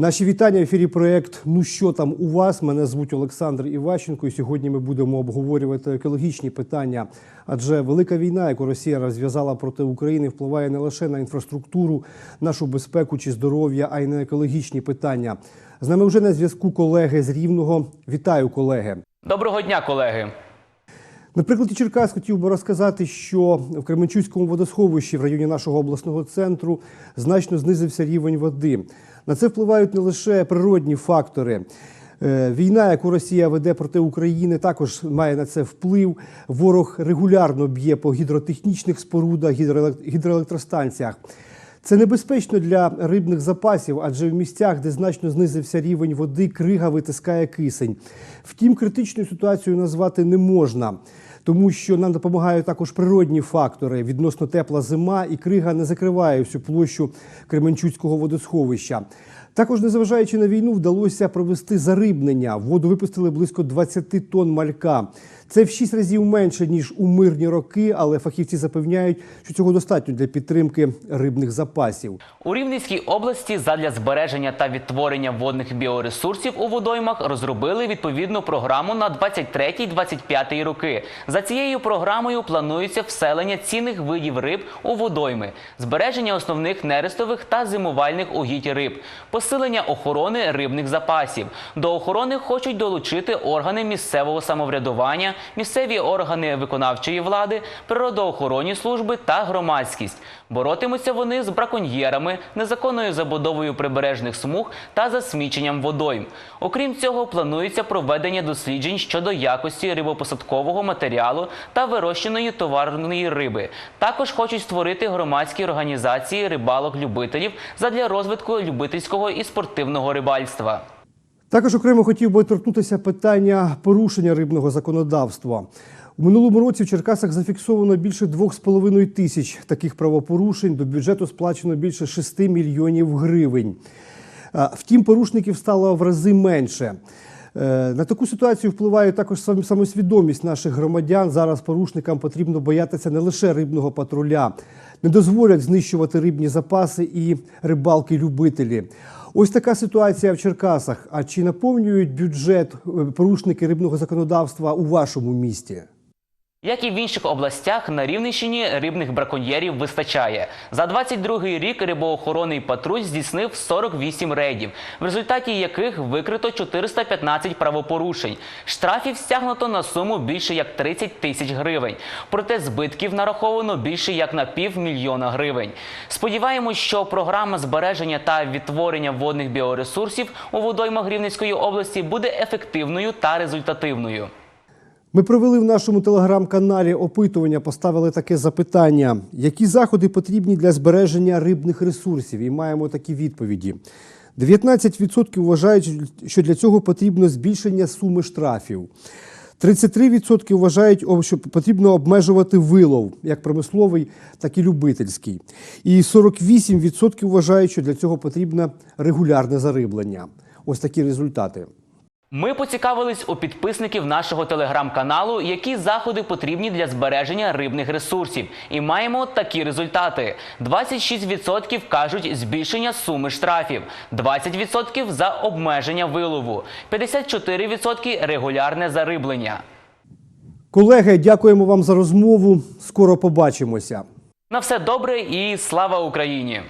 Наші вітання в ефірі проект Ну що там у вас? Мене звуть Олександр Іващенко. І сьогодні ми будемо обговорювати екологічні питання. Адже велика війна, яку Росія розв'язала проти України, впливає не лише на інфраструктуру, нашу безпеку чи здоров'я, а й на екологічні питання. З нами вже на зв'язку колеги з Рівного. Вітаю, колеги. Доброго дня, колеги. На прикладі Черкас хотів би розказати, що в Кременчуцькому водосховищі в районі нашого обласного центру значно знизився рівень води. На це впливають не лише природні фактори. Е, Війна, яку Росія веде проти України, також має на це вплив. Ворог регулярно б'є по гідротехнічних спорудах, гідроелектростанціях. Це небезпечно для рибних запасів, адже в місцях, де значно знизився рівень води, крига витискає кисень. Втім, критичною ситуацію назвати не можна, тому що нам допомагають також природні фактори. Відносно тепла зима, і крига не закриває всю площу Кременчуцького водосховища. Також, незважаючи на війну, вдалося провести зарибнення. В воду випустили близько 20 тонн малька. Це в 6 разів менше ніж у мирні роки, але фахівці запевняють, що цього достатньо для підтримки рибних запасів. У Рівненській області задля збереження та відтворення водних біоресурсів у водоймах розробили відповідну програму на 23-25 роки. За цією програмою планується вселення цінних видів риб у водойми, збереження основних нерестових та зимувальних угідь риб, посилення охорони рибних запасів. До охорони хочуть долучити органи місцевого самоврядування, місцеві органи виконавчої влади, природоохоронні служби та громадськість. Боротимуться вони з браконьєрами, незаконною забудовою прибережних смуг та засміченням водойм. Окрім цього, планується проведення досліджень щодо якості рибопосадкового матеріалу та вирощеної товарної риби. Також хочуть створити громадські організації рибалок-любителів задля розвитку любительського і спортивного рибальства. Також окремо хотів би торкнутися питання порушення рибного законодавства. У минулому році в Черкасах зафіксовано більше 2,5 тисяч таких правопорушень. До бюджету сплачено більше 6 мільйонів гривень. Втім, порушників стало в рази менше. Е, На таку ситуацію впливає також сам- самосвідомість наших громадян. Зараз порушникам потрібно боятися не лише рибного патруля, не дозволять знищувати рибні запаси і рибалки-любителі. Ось така ситуація в Черкасах. А чи наповнюють бюджет е, порушники рибного законодавства у вашому місті? Як і в інших областях, на Рівненщині рибних браконьєрів вистачає. За 22-й рік рибоохоронний патруль здійснив 48 рейдів, в результаті яких викрито 415 правопорушень. Штрафів стягнуто на суму більше як 30 тисяч гривень. Проте збитків нараховано більше як на півмільйона гривень. Сподіваємось, що програма збереження та відтворення водних біоресурсів у водоймах Рівненської області буде ефективною та результативною. Ми провели в нашому телеграм-каналі опитування, поставили таке запитання: які заходи потрібні для збереження рибних ресурсів? І маємо такі відповіді. 19% вважають, що для цього потрібно збільшення суми штрафів. 33% вважають, що потрібно обмежувати вилов, як промисловий, так і любительський. І 48% вважають, що для цього потрібно регулярне зариблення. Ось такі результати. Ми поцікавились у підписників нашого телеграм-каналу, які заходи потрібні для збереження рибних ресурсів. І маємо такі результати: 26% кажуть збільшення суми штрафів, 20% за обмеження вилову, 54% регулярне зариблення. Колеги, дякуємо вам за розмову. Скоро побачимося. На все добре і слава Україні!